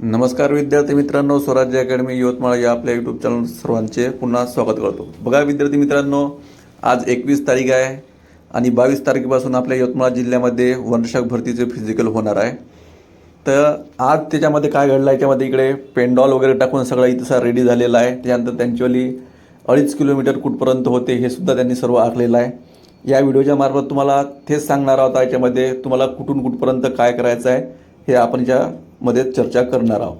नमस्कार विद्यार्थी मित्रांनो स्वराज्य अकॅडमी यवतमाळ या आपल्या यूट्यूब चॅनल सर्वांचे पुन्हा स्वागत करतो. बघा विद्यार्थी मित्रांनो आज एकवीस तारीख आहे आणि बावीस तारखेपासून आपल्या यवतमाळ जिल्ह्यामध्ये वर्षक भरतीचे फिजिकल होणार आहे. तर आज त्याच्यामध्ये काय घडलं आहे याच्यामध्ये इकडे पेंडॉल वगैरे टाकून सगळं इथं रेडी झालेला आहे. त्याच्यानंतर त्यांच्यावली अडीच किलोमीटर कुठपर्यंत होते हे सुद्धा त्यांनी सर्व आखलेलं आहे. या व्हिडिओच्या मार्फत तुम्हाला तेच सांगणार आहोत याच्यामध्ये तुम्हाला कुठून कुठपर्यंत काय करायचं आहे हे आपण मध्ये चर्चा करणार आहोत.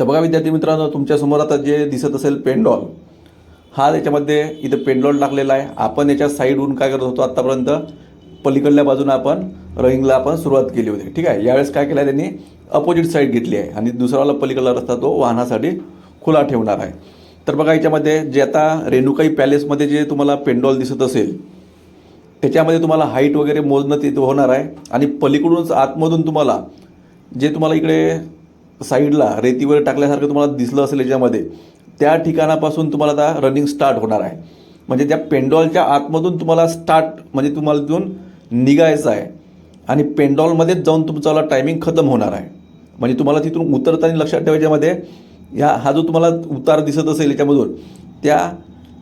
तर बघा विद्यार्थी मित्रांनो तुमच्यासमोर आता जे दिसत असेल पेंडॉल हा त्याच्यामध्ये इथं पेंडॉल टाकलेला आहे. आपण याच्या साईडहून काय करत होतो आत्तापर्यंत पलीकडल्या बाजूने आपण रनिंगला आपण सुरुवात केली होती. ठीक आहे? यावेळेस काय केलं आहे त्यांनी? अपोजिट साईड घेतली आहे. आणि दुसरावाला पलीकडला रस्ता तो वाहनासाठी खुला ठेवणार आहे. तर बघा याच्यामध्ये जे आता रेणुकाई पॅलेसमध्ये जे तुम्हाला पेंडॉल दिसत असेल त्याच्यामध्ये तुम्हाला हाईट वगैरे मोजणं तिथं होणार आहे. आणि पलीकडूनच आतमधून तुम्हाला जे तुम्हाला इकडे साईडला रेतीवर टाकल्यासारखं तुम्हाला दिसलं असेल याच्यामध्ये त्या ठिकाणापासून तुम्हाला आता रनिंग स्टार्ट होणार आहे. म्हणजे त्या पेंडॉलच्या आतमधून तुम्हाला स्टार्ट म्हणजे तुम्हाला तिथून निघायचं आहे. आणि पेंडॉलमध्येच जाऊन तुमचा टायमिंग खतम होणार आहे. म्हणजे तुम्हाला तिथून उतरताना लक्षात ठेवायच्यामध्ये ह्या हा जो तुम्हाला उतार दिसत असेल याच्यामधून त्या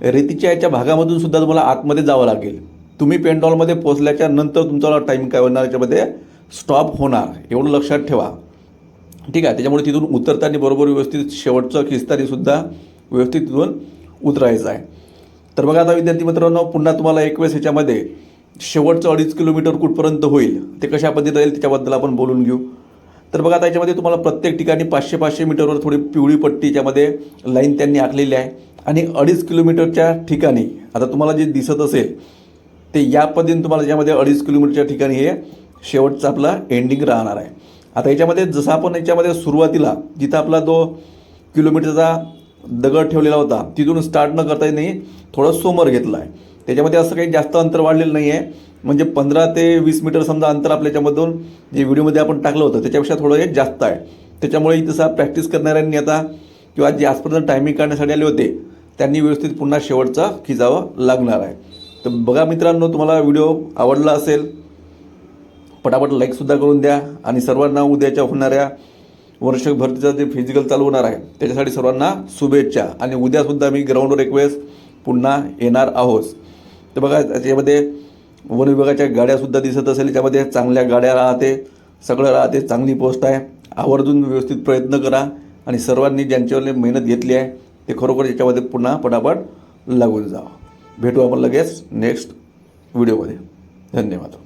रेतीच्या याच्या भागामधून सुद्धा तुम्हाला आतमध्ये जावं लागेल. तुम्ही पेंडॉलमध्ये पोहोचल्याच्या नंतर तुमचा टायमिंग काय होणार याच्यामध्ये स्टॉप होणार एवढं लक्षात ठेवा. ठीक आहे त्याच्यामुळे तिथून उतरताना बरोबर व्यवस्थित शेवटचं खिचताना व्यवस्थित तिथून उतरायचं आहे. तर बघा आता विद्यार्थी मित्रांनो पुन्हा तुम्हाला एक वेळेस ह्याच्यामध्ये शेवटचं अडीच किलोमीटर कुठपर्यंत होईल ते कशा पद्धतीत राहील त्याच्याबद्दल आपण बोलून घेऊ. तर बघा आता याच्यामध्ये तुम्हाला प्रत्येक ठिकाणी पाचशे पाचशे मीटरवर थोडी पिवळी पट्टी याच्यामध्ये लाईन त्यांनी आखलेली आहे. आणि अडीच किलोमीटरच्या ठिकाणी आता तुम्हाला जे दिसत असेल ते या पद्धतीने तुम्हाला याच्यामध्ये अडीच किलोमीटरच्या ठिकाणी हे शेवटचा आपला एंडिंग राहणार आहे. आता याच्यामध्ये जसं आपण याच्यामध्ये सुरुवातीला जिथं आपला तो किलोमीटरचा दगड ठेवलेला होता तिथून स्टार्ट न करता नाही थोडं समोर घेतला आहे त्याच्यामध्ये असं काही जास्त अंतर वाढलेलं नाही आहे म्हणजे पंधरा ते वीस मीटर समजा अंतर आपल्या याच्यामधून जे व्हिडिओमध्ये आपण टाकलं होतं त्याच्यापेक्षा थोडं हे जास्त आहे. त्याच्यामुळे तसा प्रॅक्टिस करणाऱ्यांनी आता किंवा जे आजपर्यंत टायमिंग काढण्यासाठी आले होते त्यांनी व्यवस्थित पुन्हा शेवटचा खिचावं लागणार आहे. तर बघा मित्रांनो तुम्हाला व्हिडिओ आवडला असेल पटापट लाईकसुद्धा करून द्या आणि सर्वांना उद्याच्या होणाऱ्या वर्षक भरतीचा जे फिजिकल चालू होणार आहे त्याच्यासाठी सर्वांना शुभेच्छा. आणि उद्यासुद्धा मी ग्राउंडवर एक वेळेस पुन्हा येणार आहोत. तर बघा त्याच्यामध्ये वन विभागाच्या गाड्यासुद्धा दिसत असेल त्याच्यामध्ये चांगल्या गाड्या राहते सगळं राहते चांगली पोस्ट आहे. आवर्जून व्यवस्थित प्रयत्न करा आणि सर्वांनी ज्यांच्यावर मेहनत घेतली आहे ते खरोखर याच्यामध्ये पुन्हा पटापट लागून जावं. भेटू आपण लगेच नेक्स्ट व्हिडिओमध्ये धन्यवाद.